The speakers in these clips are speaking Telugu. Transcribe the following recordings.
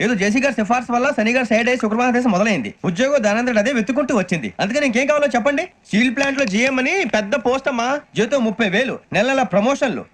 ఏదో జేసీ గారి సిఫార్సు వల్ల శని గారు సైడ్ అయ్యి శుక్రవారం దేశం మొదలైంది. ఉద్యోగం దానంతటి అదే వెతుకుంటూ వచ్చింది. అందుకని ఇంకేం కావాలో చెప్పండి? స్టీల్ ప్లాంట్లో జీఎం అని పెద్ద పోస్ట్ అమ్మా జీతం ముప్పై వేలు. నెల నెల ప్రమోషన్లు.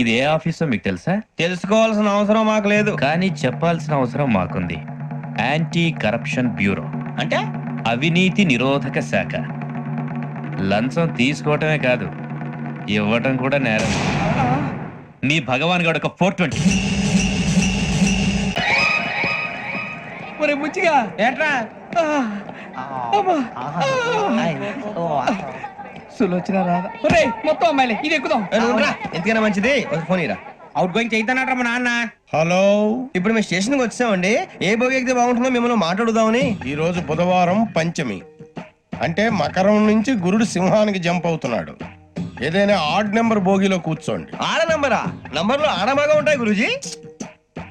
ఇది ఏ ఆఫీసో మీకు తెలుసా? తెలుసుకోవాల్సిన అవసరం మాకు లేదు. కానీ చెప్పాల్సిన అవసరం మాకుంది. యాంటీ కరప్షన్ బ్యూరో అంటే? అవినీతి నిరోధక శాఖ. లంచం తీసుకోవటమే కాదు ఇవ్వటం కూడా నేరం. మీ భగవాన్ గడు ఒక ఫోర్ ట్వంటీ ఒరే బుచ్చిగా ఏట్రా? సులోచన రాదా? ఒరే మొత్తం అమ్మాయిలే ఇది ఎక్కుదాం. ఎందుకైనా మంచిది. ఫోన్ ఇరా. అవుట్ గోయింగ్ చేద్దానట్రా మా నాన్న. హలో. ఇప్పుడు మేము స్టేషన్కి వచ్చామండి. ఏ బోగి ఎక్కితే బాగుంటుందో మిమ్మల్ని మాట్లాడుదామని. ఈరోజు బుధవారం పంచమి. అంటే మకరం నుంచి గురుడు సింహానికి జంప్ అవుతున్నాడు. ఏదైనా ఆడ్ నెంబర్ బోగిలో కూర్చోండి. ఆడ నంబరా? నంబర్లు ఆడ బాగా ఉంటాయి గురూజీ.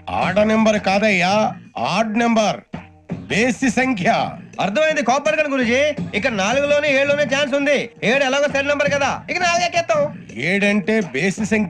ఆడ నెంబర్ కాదయ్యా ఆడ్ నెంబర్. బేసి సంఖ్య. అర్థమైంది కోపడకండి గురుజీ. ఇక నాలుగులోనే ఏడులోనే ఛాన్స్ ఉంది. ఏడు ఎలాగో సెడ్ నంబర్ కదా. ఇక నాలుగు ఎక్కేస్తాం. ఏడంటే బేసి సంఖ్య.